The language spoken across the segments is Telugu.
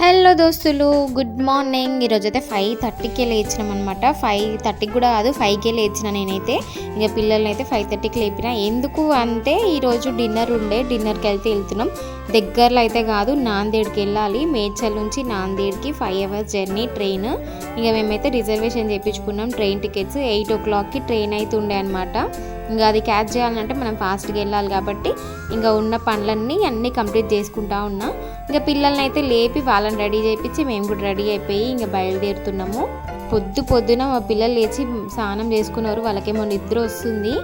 హలో దోస్తులు గుడ్ మార్నింగ్. ఈరోజైతే ఫైవ్ థర్టీకే లేచినాం అనమాట ఫైవ్ థర్టీకి కూడా కాదు ఫైవ్కే లేచిన నేనైతే. ఇంకా పిల్లల్ని అయితే ఫైవ్ థర్టీకి లేపిన. ఎందుకు అంటే ఈరోజు డిన్నర్ ఉండే డిన్నర్కి అయితే వెళ్తున్నాం. దగ్గరలో అయితే కాదు నాందేడ్కి వెళ్ళాలి. మేడ్చల్ నుంచి నాందేడ్కి ఫైవ్ అవర్స్ జర్నీ ట్రైన్ ఇంకా మేమైతే రిజర్వేషన్ చేయించుకున్నాం ట్రైన్ టికెట్స్ ఎయిట్ ఓ క్లాక్కి ట్రైన్ అయితే ఉండే అనమాట ఇంకా అది క్యాచ్ చేయాలంటే మనం ఫాస్ట్గా వెళ్ళాలి కాబట్టి ఇంకా ఉన్న పనులన్నీ అన్నీ కంప్లీట్ చేసుకుంటా ఉన్నా. ఇంకా పిల్లల్ని అయితే లేపి వాళ్ళని రెడీ చేయించి మేము కూడా రెడీ అయిపోయి ఇంకా బయలుదేరుతున్నాము. పొద్దు పొద్దున మా పిల్లలు లేచి స్నానం చేసుకున్నారు. వాళ్ళకేమో నిద్ర వస్తుంది.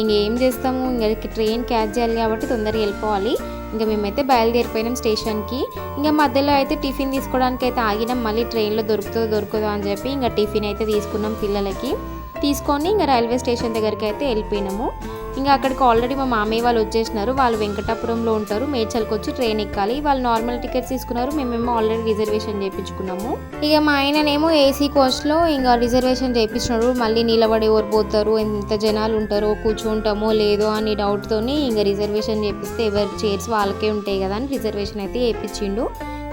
ఇంకేం చేస్తాము? ఇంకా ట్రైన్ క్యాచ్ చేయాలి కాబట్టి తొందరగా వెళ్ళిపోవాలి. ఇంకా మేమైతే బయలుదేరిపోయినాం స్టేషన్కి. ఇంకా మధ్యలో అయితే టిఫిన్ తీసుకోవడానికి అయితే ఆగినాం. మళ్ళీ ట్రైన్లో దొరుకుతుందో అని చెప్పి ఇంకా టిఫిన్ అయితే తీసుకున్నాం పిల్లలకి. తీసుకొని ఇంకా రైల్వే స్టేషన్ దగ్గరికి అయితే వెళ్ళిపోయినాము. ఇంకా అక్కడికి ఆల్రెడీ మా మామయ్య వాళ్ళు వచ్చేసినారు. వాళ్ళు వెంకటాపురంలో ఉంటారు. మేడ్చల్కి వచ్చి ట్రైన్ ఎక్కాలి. వాళ్ళు నార్మల్ టికెట్స్ తీసుకున్నారు. మేమేమో ఆల్రెడీ రిజర్వేషన్ చేయించుకున్నాము ఇక మా ఆయననేమో ఏసీ కోచ్లో ఇంకా రిజర్వేషన్ చేయించినారు మళ్ళీ నిలబడి ఎవరు పోతారు? ఎంత జనాలు ఉంటారో? కూర్చుంటామో లేదో అని డౌట్తోని ఇంకా రిజర్వేషన్ చేపిస్తే ఎవరి చైర్స్ వాళ్ళకే ఉంటాయి కదా అని రిజర్వేషన్ అయితే చేయించిండు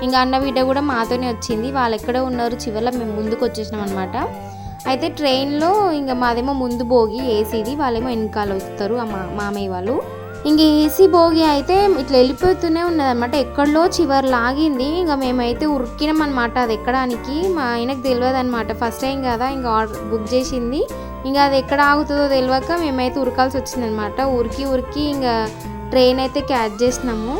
ఇంకా అన్న బిడ్డ కూడా మాతోనే వచ్చింది. వాళ్ళు ఎక్కడ ఉన్నారు. చివరిలో మేము ముందుకు వచ్చేసినాం అనమాట అయితే ట్రైన్లో ఇంకా మాదేమో ముందు భోగి ఏసీది వాళ్ళేమో వెనకాల వస్తారు మా మామయ్య వాళ్ళు. ఇంక ఏసీ భోగి అయితే ఇట్లా వెళ్ళిపోతూనే ఉన్నది అనమాట ఎక్కడలో చివరి లాగింది. ఇంకా మేమైతే ఉరికినాం అనమాట అది ఎక్కడానికి? మా ఆయనకు తెలియదు అనమాట ఫస్ట్ టైం కదా ఇంకా ఆర్డర్ బుక్ చేసింది. ఇంకా అది ఎక్కడ ఆగుతుందో తెలియక మేమైతే ఉరకాల్సి వచ్చిందనమాట ఉరికి ఉరికి ఇంకా ట్రైన్ అయితే క్యాచ్ చేసినాము.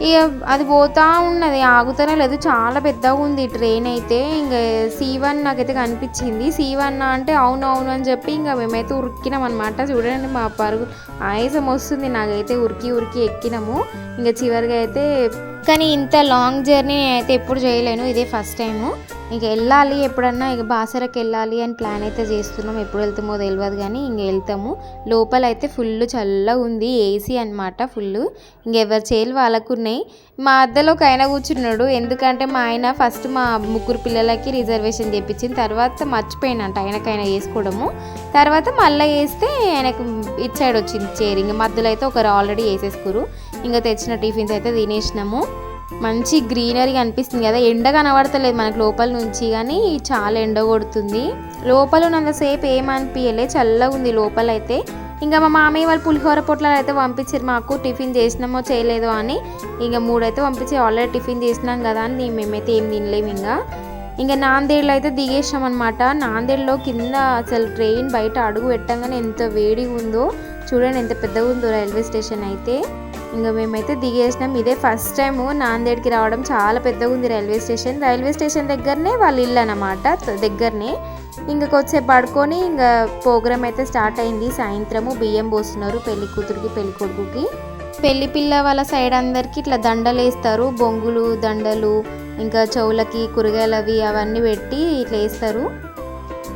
ఇక అది పోతా ఉన్నది ఆగుతనే లేదు. చాలా పెద్దగా ఉంది ట్రైన్ అయితే. ఇంకా సి వన్ నాకైతే కనిపించింది. సి వన్ అంటే అవును అవును అని చెప్పి ఇంకా మేమైతే ఉరికినాం అనమాట చూడండి మా పరుగు ఆయాసం వస్తుంది. నాకైతే ఉరికి ఉరికి ఎక్కినాము. ఇంకా చివరిగా అయితే కానీ ఇంత లాంగ్ జర్నీ అయితే ఎప్పుడు చేయలేను. ఇదే ఫస్ట్ టైము ఇంక వెళ్ళాలి ఎప్పుడన్నా ఇక బాసరకు వెళ్ళాలి అని ప్లాన్ అయితే చేస్తున్నాం. ఎప్పుడు వెళ్తామో తెలియదు కానీ ఇంక వెళ్తాము. లోపల అయితే ఫుల్ చల్లగా ఉంది ఏసీ అనమాట ఫుల్ ఇంకెవరి చేలు వాళ్ళకు ఉన్నాయి మా అద్దలో ఒక ఆయన కూర్చున్నాడు. ఎందుకంటే మా ఆయన ఫస్ట్ మా ముగ్గురు పిల్లలకి రిజర్వేషన్ చేయించిన తర్వాత మర్చిపోయినంట ఆయనకైనా వేసుకోవడము. తర్వాత మళ్ళీ వేస్తే ఆయనకు ఇటు సైడ్ వచ్చింది చేరింగ్ ఇంకా మధ్యలో అయితే ఒకరు ఆల్రెడీ వేసేసుకురు. ఇంకా తెచ్చిన టిఫిన్స్ అయితే తినేసినాము. మంచి గ్రీనరీ అనిపిస్తుంది కదా. ఎండ కనబడతలేదు మనకు లోపల నుంచి కానీ చాలా ఎండ కొడుతుంది. లోపల ఉన్నంతసేపు ఏమనిపించలే చల్లగా ఉంది లోపల అయితే. ఇంకా మా మామయ్య వాళ్ళు పులిహోర పొట్లాలు అయితే పంపించారు మాకు టిఫిన్ చేసినామో చేయలేదో అని. ఇంకా మూడైతే పంపించి ఆల్రెడీ టిఫిన్ చేసినాం కదా అని మేమైతే ఏం తినలేము ఇంకా. ఇంకా నాందేడ్లో అయితే దిగేసాం అనమాట నాందేడ్లో కింద అసలు ట్రైన్ బయట అడుగు పెట్టంగానే ఎంత వేడిగా ఉందో. చూడండి ఎంత పెద్దగా ఉందో రైల్వే స్టేషన్ అయితే. ఇంకా మేమైతే దిగేసినాం. ఇదే ఫస్ట్ టైం నాందేడ్కి రావడం చాలా పెద్దగా ఉంది రైల్వే స్టేషన్. రైల్వే స్టేషన్ దగ్గరనే వాళ్ళ ఇల్లు అనమాట దగ్గరనే. ఇంకా కొద్దిసేపు పడుకొని ఇంకా ప్రోగ్రామ్ అయితే స్టార్ట్ అయింది. సాయంత్రము బియ్యం పోస్తున్నారు పెళ్ళి కూతురికి పెళ్ళి కొడుకుకి. పెళ్ళి పిల్ల వాళ్ళ సైడ్ అందరికి ఇట్లా దండలు వేస్తారు. బొంగులు దండలు ఇంకా చెవులకి కూరగాయలు అవి అవన్నీ పెట్టి ఇట్లా వేస్తారు.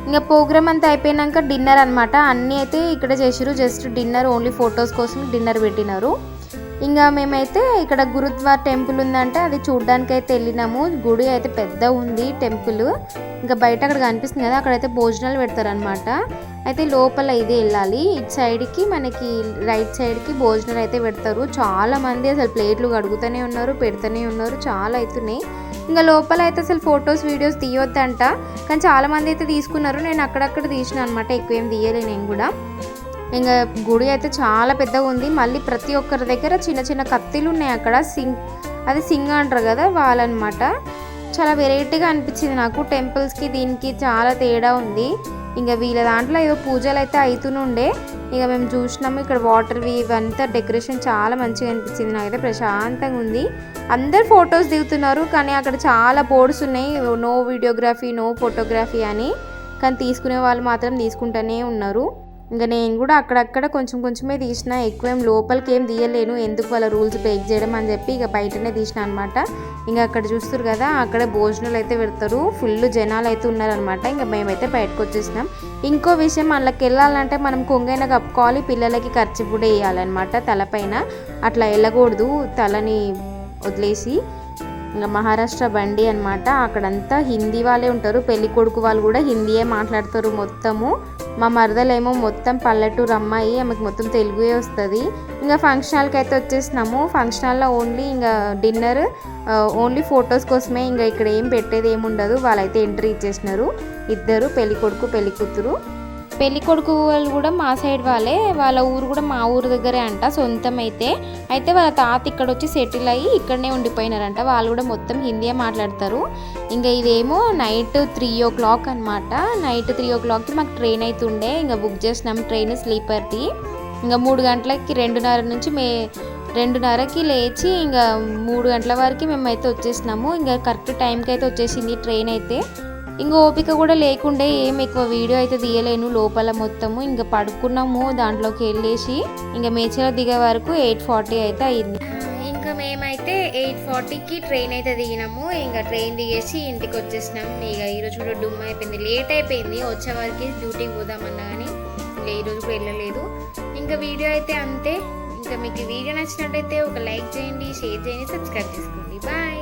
ఇంకా ప్రోగ్రామ్ అంతా అయిపోయినాక డిన్నర్ అనమాట అన్నీ అయితే ఇక్కడ చేసిరు జస్ట్ డిన్నర్ ఓన్లీ ఫొటోస్ కోసం డిన్నర్ పెట్టినారు. ఇంకా మేమైతే ఇక్కడ గురుద్వార్ టెంపుల్ ఉందంటే అది చూడడానికి అయితే వెళ్ళినాము. గుడి అయితే పెద్ద ఉంది టెంపుల్. ఇంకా బయట అక్కడ కనిపిస్తుంది కదా అక్కడైతే భోజనాలు పెడతారనమాట అయితే లోపల ఇది వెళ్ళాలి. ఇటు సైడ్కి మనకి రైట్ సైడ్కి భోజనాలు అయితే పెడతారు. చాలా మంది అసలు ప్లేట్లు కడుగుతూనే ఉన్నారు పెడుతూనే ఉన్నారు. చాలా అవుతున్నాయి. ఇంకా లోపల అయితే అసలు ఫొటోస్ వీడియోస్ తీయొద్దంట. కానీ చాలా మంది అయితే తీసుకున్నారు. నేను అక్కడక్కడ తీసిన అనమాట ఎక్కువ ఏం తీయలే నేను కూడా. ఇంకా గుడి అయితే చాలా పెద్దగా ఉంది. మళ్ళీ ప్రతి ఒక్కరి దగ్గర చిన్న చిన్న కత్తిలు ఉన్నాయి అక్కడ. సింగ్ అది సింగ్ అంటారు కదా వాళ్ళనమాట. చాలా వెరైటీగా అనిపించింది నాకు. టెంపుల్స్కి దీనికి చాలా తేడా ఉంది. ఇంకా వీళ్ళ దాంట్లో ఏదో పూజలు అయితే అవుతుండే ఇక మేము చూసినాము ఇక్కడ వాటర్వి ఇవంతా. డెకరేషన్ చాలా మంచిగా అనిపించింది. నాకైతే ప్రశాంతంగా ఉంది. అందరు ఫొటోస్ దిగుతున్నారు కానీ అక్కడ చాలా బోర్డ్స్ ఉన్నాయి. నో వీడియోగ్రఫీ నో ఫోటోగ్రఫీ అని. కానీ తీసుకునే వాళ్ళు మాత్రం తీసుకుంటూనే ఉన్నారు. ఇంకా నేను కూడా అక్కడక్కడ కొంచెం కొంచెమే తీసిన ఎక్కువ ఏం లోపలికి ఏం తీయలేను. ఎందుకు వాళ్ళ రూల్స్ బ్రేక్ చేయడం అని చెప్పి ఇక బయటనే తీసిన అనమాట ఇంకా అక్కడ చూస్తారు కదా అక్కడ భోజనాలు అయితే పెడతారు. ఫుల్ జనాలు అయితే ఉన్నారనమాట ఇంకా మేమైతే బయటకు వచ్చేసినాం. ఇంకో విషయం వాళ్ళకి వెళ్ళాలంటే మనం కొంగైనా కప్పుకోవాలి పిల్లలకి ఖర్చు కూడా వేయాలన్నమాట తలపైన. అట్లా వెళ్ళకూడదు తలని వదిలేసి. ఇంకా మహారాష్ట్ర బండి అనమాట అక్కడంతా హిందీ వాళ్ళే ఉంటారు. పెళ్ళికొడుకు వాళ్ళు కూడా హిందీయే మాట్లాడతారు మొత్తము. మా మరదలేమో మొత్తం పల్లెటూరు అమ్మాయి ఆమెకు మొత్తం తెలుగే వస్తుంది. ఇంకా ఫంక్షన్ హాల్కి అయితే వచ్చేసినాము. ఫంక్షన్ హాల్లో ఓన్లీ ఇంకా డిన్నర్ ఓన్లీ ఫొటోస్ కోసమే ఇంకా ఇక్కడ ఏం పెట్టేది ఏమి ఉండదు వాళ్ళైతే ఎంట్రీ ఇచ్చేసినారు. ఇద్దరు పెళ్ళి కొడుకు పెళ్ళి కొడుకు వాళ్ళు కూడా మా సైడ్ వాళ్ళే వాళ్ళ ఊరు కూడా మా ఊరు దగ్గరే అంట సొంతం అయితే అయితే వాళ్ళ తాత ఇక్కడ వచ్చి సెటిల్ అయ్యి ఇక్కడనే ఉండిపోయినారంట. వాళ్ళు కూడా మొత్తం హిందీయే మాట్లాడతారు. ఇంకా ఇదేమో నైట్ త్రీ ఓ క్లాక్ అనమాట నైట్ త్రీ ఓ క్లాక్కి మాకు ట్రైన్ అయితే ఉండే ఇంకా బుక్ చేసినాం ట్రైన్ స్లీపర్ది. ఇంకా మూడు గంటలకి రెండున్నర నుంచి మే రెండున్నరకి లేచి ఇంకా మూడు గంటల వరకు మేమైతే వచ్చేసినాము. ఇంకా కరెక్ట్ టైంకి అయితే వచ్చేసింది ట్రైన్ అయితే. ఇంకా ఓపిక కూడా లేకుండే ఏం ఎక్కువ వీడియో అయితే తీయలేను. లోపల మొత్తము ఇంకా పడుకున్నాము దాంట్లోకి వెళ్ళేసి ఇంకా మేచలో దిగే వరకు ఎయిట్ ఫార్టీ అయితే అయింది. ఇంకా మేమైతే ఎయిట్ ఫార్టీకి ట్రైన్ అయితే దిగినాము. ఇంకా ట్రైన్ దిగేసి ఇంటికి వచ్చేసినాం. ఇక ఈరోజు కూడా డుమ్ అయిపోయింది. లేట్ అయిపోయింది. వచ్చే వరకు డ్యూటీకి పోదామన్నా కానీ ఇంకా ఈరోజు కూడా వెళ్ళలేదు. ఇంకా వీడియో అయితే అంతే. ఇంకా మీకు వీడియో నచ్చినట్టయితే ఒక లైక్ చేయండి షేర్ చేయండి సబ్స్క్రైబ్ చేసుకోండి. బాయ్.